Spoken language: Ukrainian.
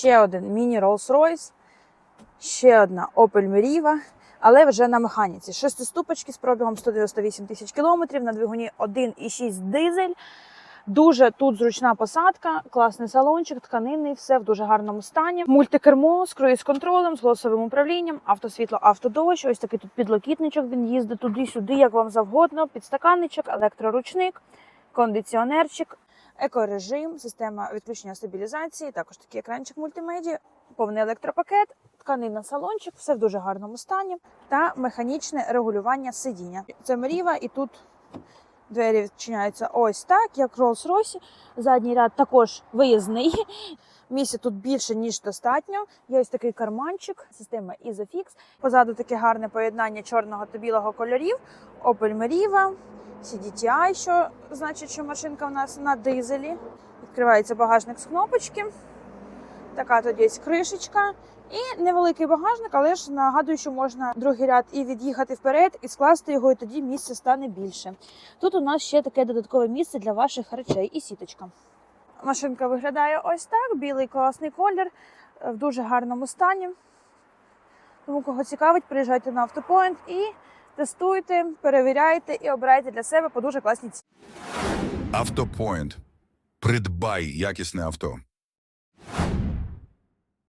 ще один міні Rolls-Royce, ще одна Opel Meriva, але вже на механіці. Шестиступочки з пробігом 198 тисяч кілометрів на двигуні 1,6 дизель. Дуже тут зручна посадка, класний салончик, тканинний, все в дуже гарному стані. Мультикермо з круїз-контролем, з голосовим управлінням, автосвітло, автодощ. Ось такий тут підлокітничок. Він їздить туди-сюди, як вам завгодно. Підстаканничок, електроручник, кондиціонерчик, екорежим, система відключення стабілізації, також такий екранчик мультимедіа, повний електропакет, тканина салончик, все в дуже гарному стані та механічне регулювання сидіння. Це мріва, і тут двері відчиняються ось так, як Rolls-Royce. Задній ряд також виїзний. Місця тут більше, ніж достатньо. Є ось такий карманчик, система Isofix. Позаду таке гарне поєднання чорного та білого кольорів. Opel Meriva, CDTI, що значить, що машинка в нас на дизелі. Відкривається багажник з кнопочки. Така тут є кришечка. І невеликий багажник, але ж нагадую, що можна другий ряд і від'їхати вперед, і скласти його, і тоді місця стане більше. Тут у нас ще таке додаткове місце для ваших речей і сіточка. Машинка виглядає ось так: білий класний колір е, в дуже гарному стані. Тому, кого цікавить, приїжджайте на автопоінт і тестуйте, перевіряйте і обирайте для себе по дуже класній ціні. Автопоінт. Придбай якісне авто.